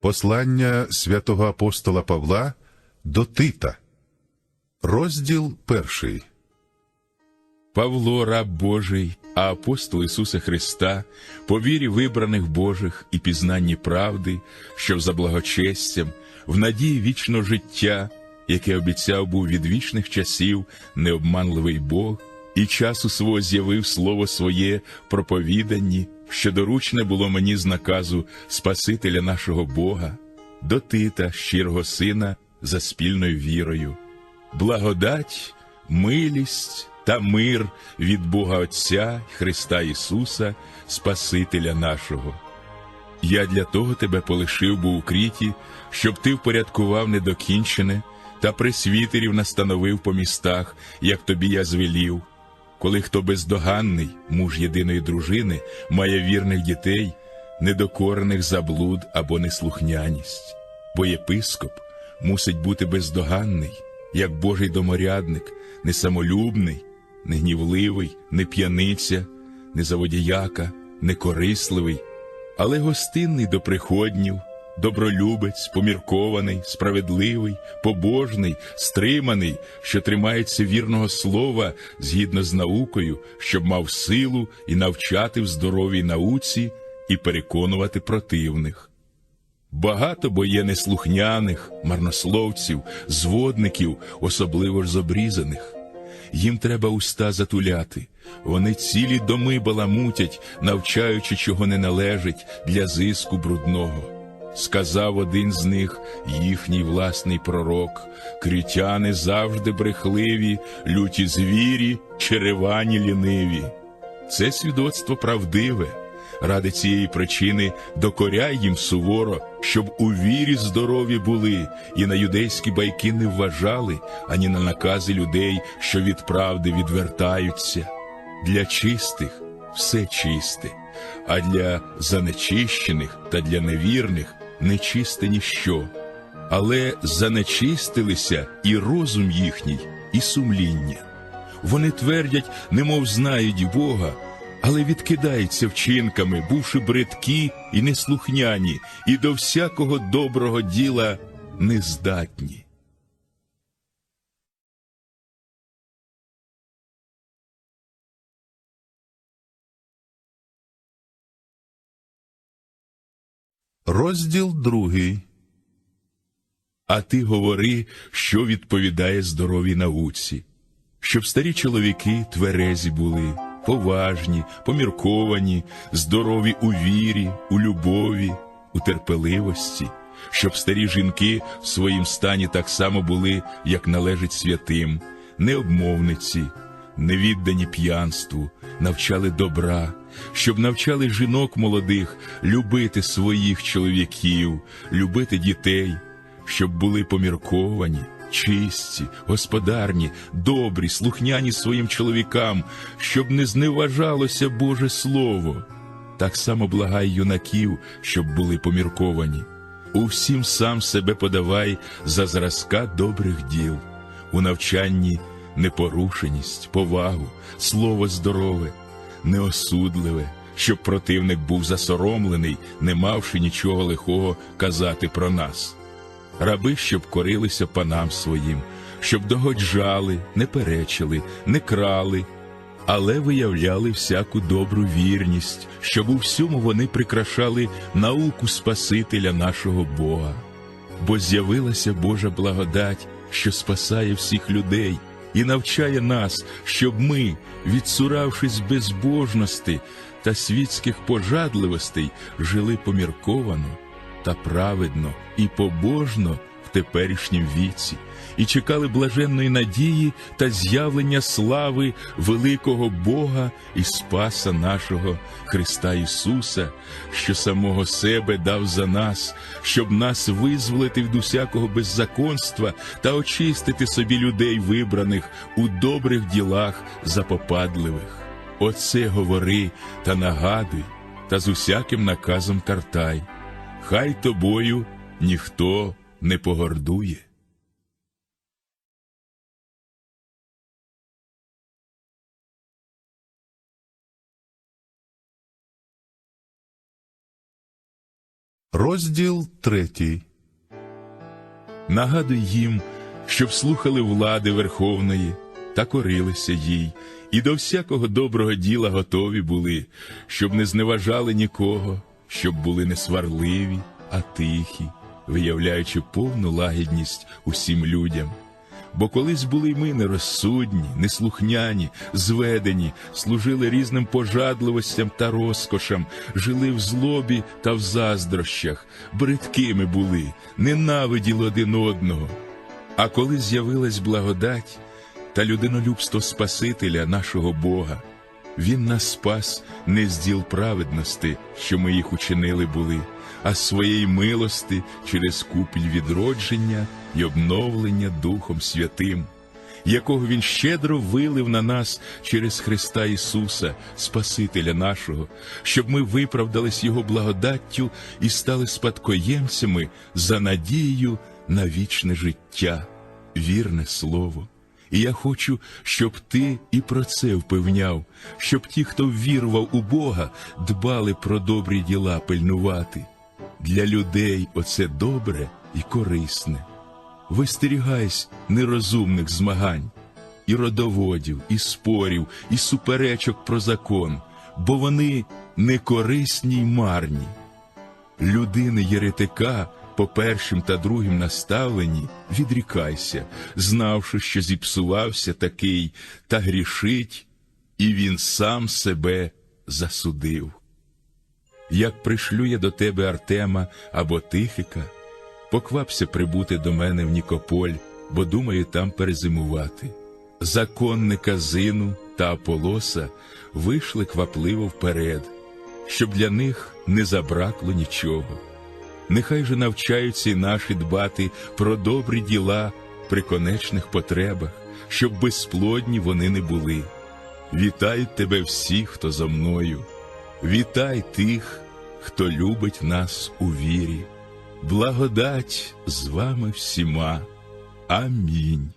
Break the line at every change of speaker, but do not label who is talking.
Послання святого апостола Павла до Тита. Розділ перший.
Павло, раб Божий, а апостол Ісуса Христа, по вірі вибраних Божих і пізнанні правди, що за благочестям, в надії вічного життя, яке обіцяв був від вічних часів необманливий Бог, і часу свого з'явив слово своє проповіданні, що доручне було мені з наказу Спасителя нашого Бога, до Тита, щирого сина, за спільною вірою благодать, милість та мир від Бога Отця Христа Ісуса, Спасителя нашого. Я для того тебе полишив був у кріті, щоб ти впорядкував недокінчене та присвітерів настановив по містах, як тобі я звелів. Коли хто бездоганний, муж єдиної дружини, має вірних дітей, недокорених заблуд або неслухняність, бо єпископ мусить бути бездоганний, як Божий доморядник, не самолюбний, не гнівливий, не п'яниця, не заводіяка, не корисливий, але гостинний до приходнів, добролюбець, поміркований, справедливий, побожний, стриманий, що тримається вірного слова згідно з наукою, щоб мав силу і навчати в здоровій науці і переконувати противних. Багато бо є неслухняних, марнословців, зводників, особливо ж з обрізаних. Їм треба уста затуляти. Вони цілі доми баламутять, навчаючи, чого не належить для зиску брудного. Сказав один з них, їхній власний пророк, критяни завжди брехливі, люті звірі, черевані ліниві. Це свідоцтво правдиве. Ради цієї причини докоряй їм суворо, щоб у вірі здорові були, і на юдейські байки не вважали, ані на накази людей, що від правди відвертаються. Для чистих все чисте, а для занечищених та для невірних нечисте ніщо. Але занечистилися і розум їхній, і сумління. Вони твердять, немов знають Бога, але відкидаються вчинками, бувши бридкі і неслухняні, і до всякого доброго діла нездатні.
Розділ другий.
А ти говори, що відповідає здоровій науці, щоб старі чоловіки тверезі були, поважні, помірковані, здорові у вірі, у любові, у терпеливості, щоб старі жінки в своїм стані так само були, як належить святим, необмовниці, невіддані п'янству, навчали добра, щоб навчали жінок молодих любити своїх чоловіків, любити дітей, щоб були помірковані, чисті, господарні, добрі, слухняні своїм чоловікам, щоб не зневажалося Боже Слово. Так само благай юнаків, щоб були помірковані. У всім сам себе подавай за зразка добрих діл, у навчанні непорушеність, повагу, слово здорове, неосудливе, щоб противник був засоромлений, не мавши нічого лихого казати про нас. Раби, щоб корилися панам своїм, щоб догоджали, не перечили, не крали, але виявляли всяку добру вірність, щоб у всьому вони прикрашали науку Спасителя нашого Бога. Бо з'явилася Божа благодать, що спасає всіх людей, і навчає нас, щоб ми, відсуравшись безбожності та світських пожадливостей, жили помірковано та праведно і побожно в теперішнім віці, і чекали блаженної надії та з'явлення слави великого Бога і Спаса нашого Христа Ісуса, що самого себе дав за нас, щоб нас визволити від усякого беззаконства та очистити собі людей вибраних у добрих ділах запопадливих. Оце говори та нагадуй, та з усяким наказом картай. Хай тобою ніхто не погордує.
Розділ третій.
Нагадуй їм, щоб слухали влади Верховної та корилися їй, і до всякого доброго діла готові були, щоб не зневажали нікого, щоб були не сварливі, а тихі, виявляючи повну лагідність усім людям. Бо колись були й ми нерозсудні, неслухняні, зведені, служили різним пожадливостям та розкошам, жили в злобі та в заздрощах, бридкими були, ненавиділи один одного. А коли з'явилась благодать та людинолюбство Спасителя нашого Бога, Він нас спас не з діл праведності, що ми їх учинили були, а з своєї милости через купіль відродження і обновлення Духом Святим, якого Він щедро вилив на нас через Христа Ісуса, Спасителя нашого, щоб ми виправдались Його благодаттю і стали спадкоємцями за надією на вічне життя, вірне слово. І я хочу, щоб ти і про це впевняв, щоб ті, хто вірував у Бога, дбали про добрі діла пильнувати. Для людей оце добре і корисне. Вистерігайся нерозумних змагань, і родоводів, і спорів, і суперечок про закон, бо вони некорисні й марні. Людини єретика по першим та другим наставленні відрікайся, знавши, що зіпсувався такий, та грішить, і він сам себе засудив. Як пришлю я до тебе Артема або Тихика, поквапся прибути до мене в Нікополь, бо думаю там перезимувати. Законника Зину та Аполоса вийшли квапливо вперед, щоб для них не забракло нічого. Нехай же навчаються і наші дбати про добрі діла при конечних потребах, щоб безплодні вони не були. Вітай тебе всі, хто зо мною. Вітай тих, хто любить нас у вірі. Благодать з вами всіма. Амінь.